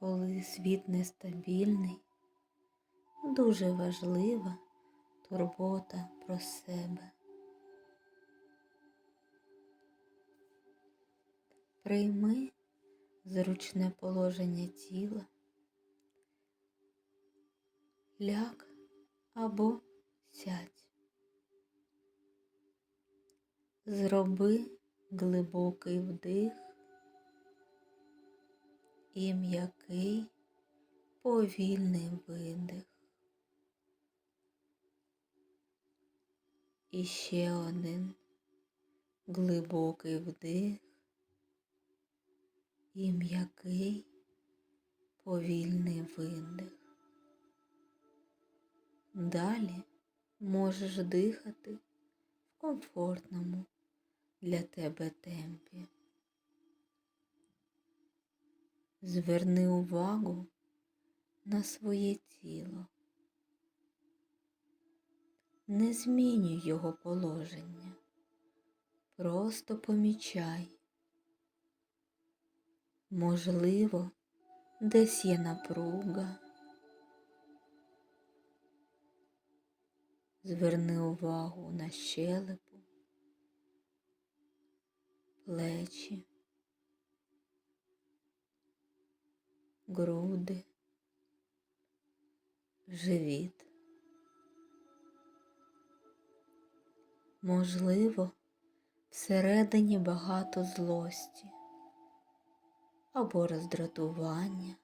Коли світ нестабільний, дуже важлива турбота про себе. Прийми зручне положення тіла, ляг або сядь. Зроби глибокий вдих і м'який повільний видих. І ще один глибокий вдих і м'який повільний видих. Далі можеш дихати в комфортному для тебе темпі. Зверни увагу на своє тіло. Не змінюй його положення, просто помічай. Можливо, десь є напруга. Зверни увагу на щелепу, плечі, груди, живіт. Можливо, всередині багато злості або роздратування,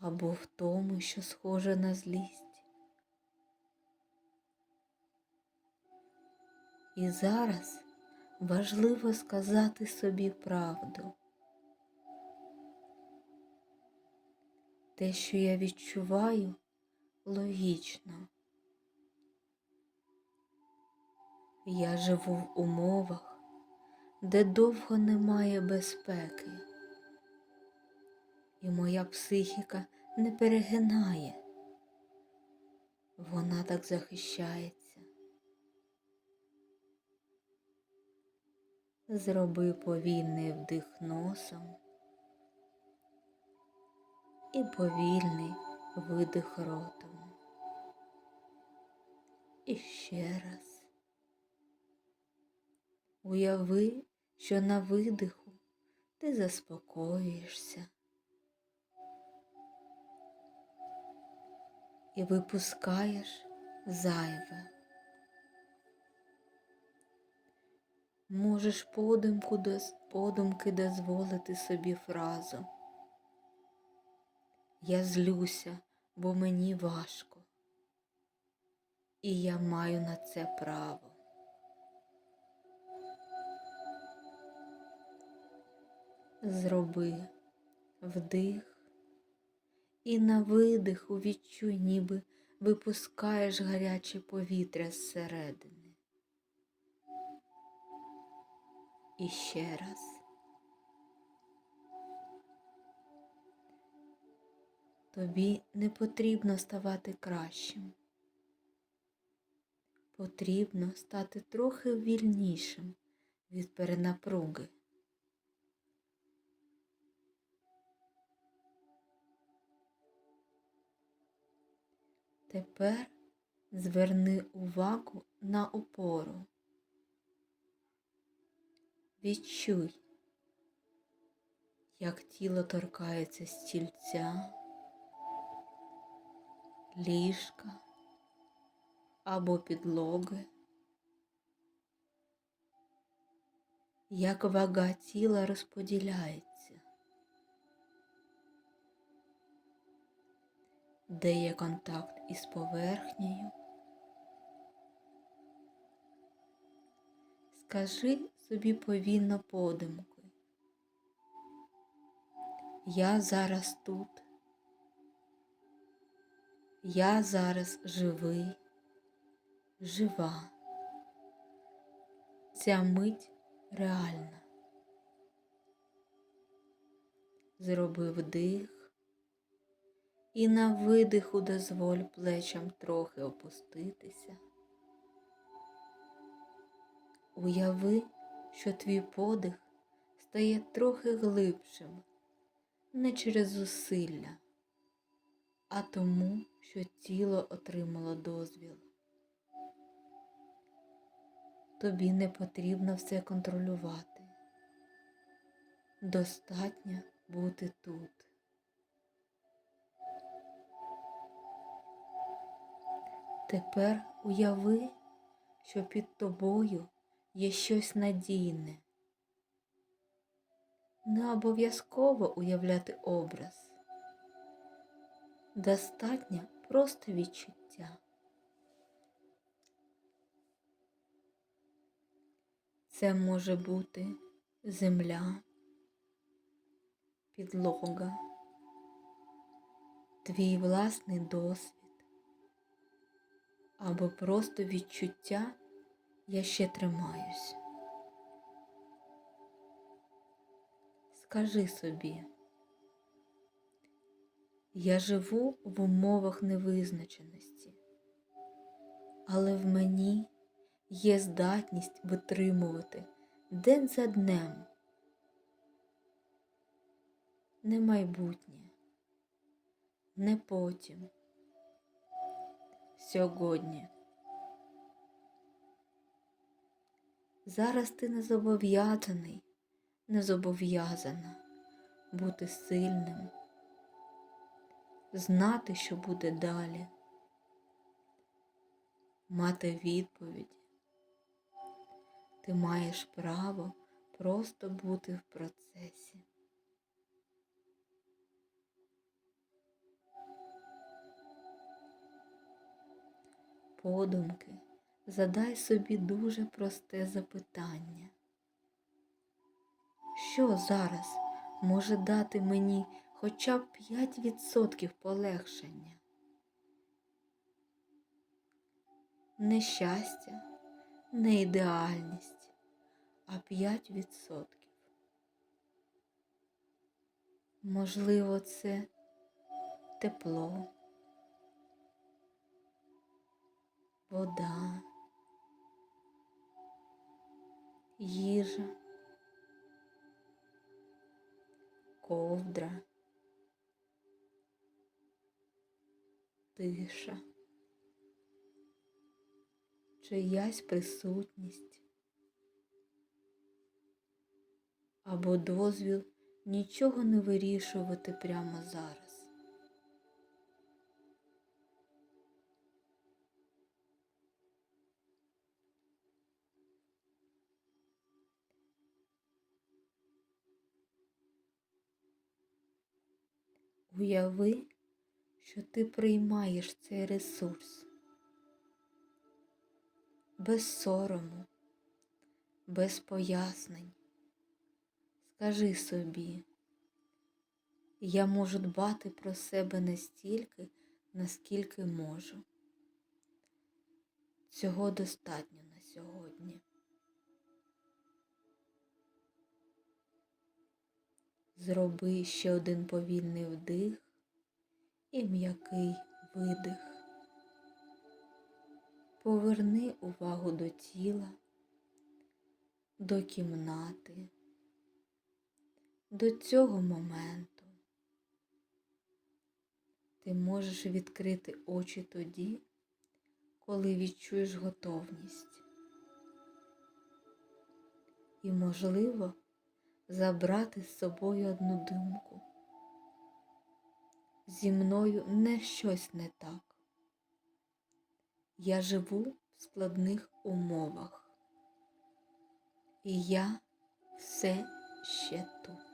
або в тому, що схоже на злість. І зараз важливо сказати собі правду. Те, що я відчуваю, логічно. Я живу в умовах, де довго немає безпеки, і моя психіка не перегинає, вона так захищається. Зроби повільний вдих носом і повільний видих ротом. І ще раз. Уяви, що на видиху ти заспокоюєшся і випускаєш зайве. Можеш подумку подумки дозволити собі фразу. Я злюся, бо мені важко, і я маю на це право. Зроби вдих і на видиху відчуй, ніби випускаєш гаряче повітря зсередини. І ще раз. Тобі не потрібно ставати кращим. Потрібно стати трохи вільнішим від перенапруги. Тепер зверни увагу на опору. Відчуй, як тіло торкається стільця, ліжка або підлоги, як вага тіла розподіляється. де є контакт із поверхнею. Скажи собі повільно подумкою. Я зараз тут. Я зараз живий, жива. Ця мить реальна. Зроби вдих і на видиху дозволь плечам трохи опуститися. Уяви, що твій подих стає трохи глибшим, не через зусилля, а тому, що тіло отримало дозвіл. Тобі не потрібно все контролювати. Достатньо бути тут. Тепер уяви, що під тобою є щось надійне. Не обов'язково уявляти образ. Достатньо просто відчуття. Це може бути земля, підлога, твій власний досвід або просто відчуття я ще тримаюсь. Скажи собі, я живу в умовах невизначеності, але в мені є здатність витримувати день за днем, не майбутнє, не потім, сьогодні. Зараз ти не зобов'язаний, не зобов'язана бути сильним, знати, що буде далі, мати відповіді. Ти маєш право просто бути в процесі. Подумки задай собі дуже просте запитання. Що зараз може дати мені хоча б 5% полегшення? Не щастя, не ідеальність, а 5%. Можливо, це тепло, вода, їжа, ковдра, тиша, чиясь присутність або дозвіл нічого не вирішувати прямо зараз. Уяви, що ти приймаєш цей ресурс без сорому, без пояснень. Скажи собі, я можу дбати про себе настільки, наскільки можу. Цього достатньо на сьогодні. Зроби ще один повільний вдих і м'який видих. Поверни увагу до тіла, до кімнати, до цього моменту. Ти можеш відкрити очі тоді, коли відчуєш готовність. І, можливо, забрати з собою одну думку. Зі мною не щось не так. Я живу в складних умовах, і я все ще тут.